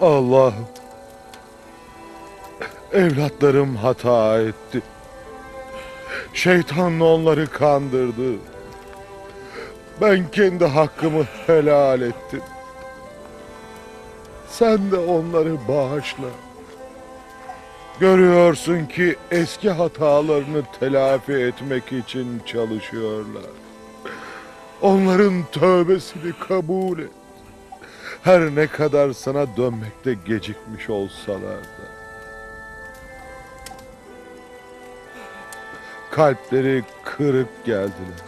Allah'ım. Evlatlarım hata etti. Şeytan onları kandırdı. Ben kendi hakkımı helal ettim. Sen de onları bağışla. Görüyorsun ki eski hatalarını telafi etmek için çalışıyorlar. Onların tövbesini kabul et. Her ne kadar sana dönmekte gecikmiş olsalar da. Kalpleri kırık geldiler.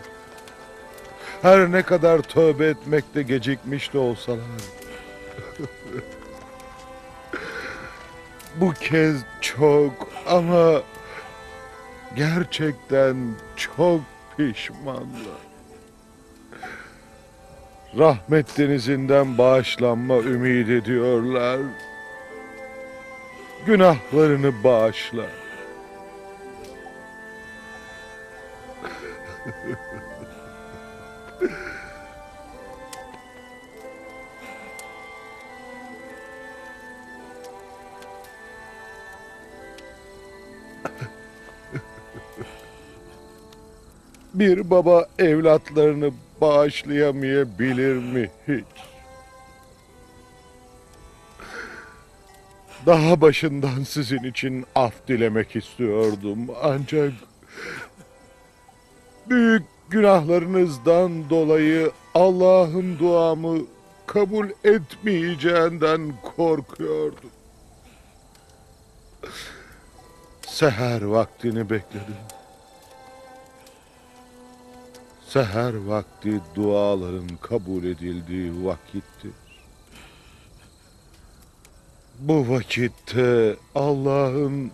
Her ne kadar tövbe etmekte gecikmiş de olsalar. Bu kez çok ama gerçekten çok pişmanlar. Rahmet denizinden bağışlanma ümit ediyorlar. Günahlarını bağışla. Bir baba evlatlarını bağışlayamayabilir mi hiç? Daha başından sizin için af dilemek istiyordum ancak büyük günahlarınızdan dolayı Allah'ın duamı kabul etmeyeceğinden korkuyordum. Seher vaktini bekledim. Seher vakti duaların kabul edildiği vakittir. Bu vakitte Allah'ın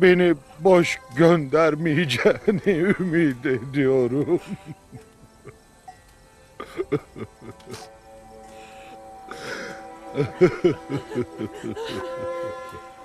beni boş göndermeyeceğini ümit ediyorum.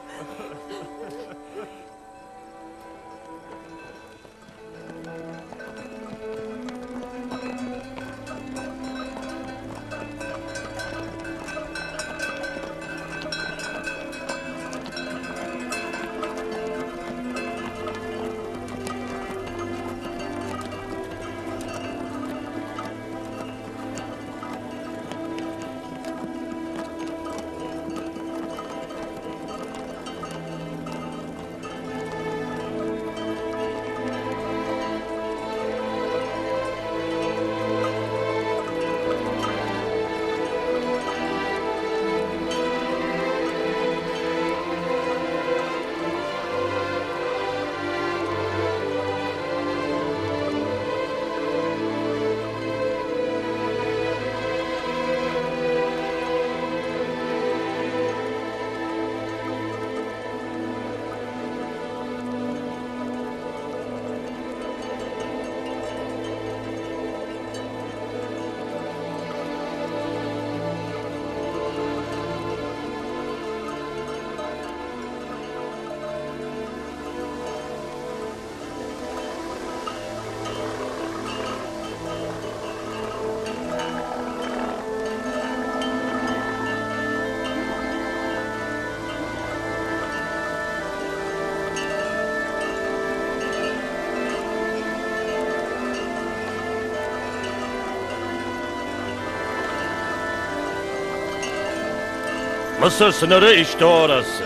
Mısır sınırı işte orası.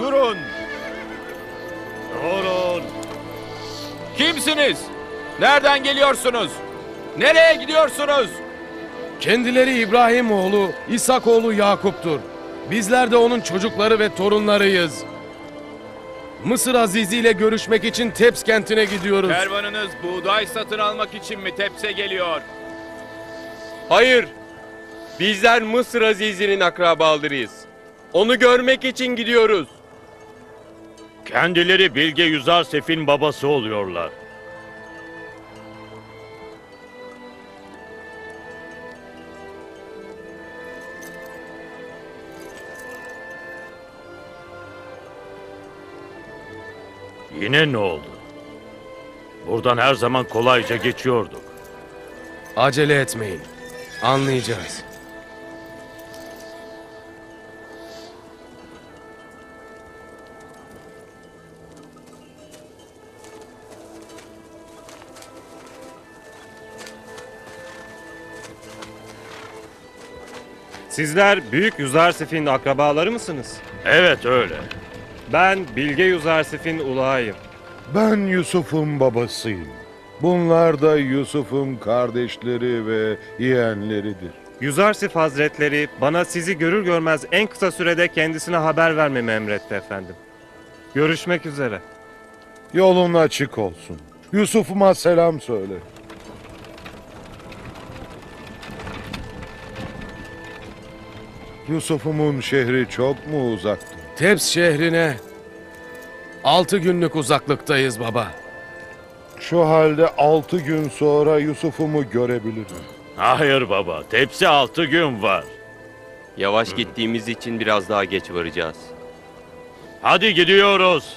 Durun! Durun. Kimsiniz? Nereden geliyorsunuz? Nereye gidiyorsunuz? Kendileri İbrahim oğlu, İshak oğlu Yakup'tur. Bizler de onun çocukları ve torunlarıyız. Mısır Azizi ile görüşmek için Teps kentine gidiyoruz. Kervanınız buğday satın almak için mi tepse geliyor? Hayır. Bizler Mısır Azizi'nin akrabalarıyız. Onu görmek için gidiyoruz. Kendileri Bilge Yüzarsef'in babası oluyorlar. Yine ne oldu? Buradan her zaman kolayca geçiyorduk. Acele etmeyin. Anlayacağız. Sizler Büyük Yüzarsif'in akrabaları mısınız? Evet öyle. Ben Bilge Yüzarsif'in ulağıyım. Ben Yusuf'un babasıyım. Bunlar da Yusuf'un kardeşleri ve yeğenleridir. Yüzarsif Hazretleri bana sizi görür görmez en kısa sürede kendisine haber vermemi emretti efendim. Görüşmek üzere. Yolun açık olsun. Yusuf'uma selam söyle. Yusuf'umun şehri çok mu uzaktı? Teps şehrine altı günlük uzaklıktayız baba. Şu halde altı gün sonra Yusuf'umu görebilirim. Hayır baba, tepsi altı gün var. Yavaş gittiğimiz için biraz daha geç varacağız. Hadi gidiyoruz.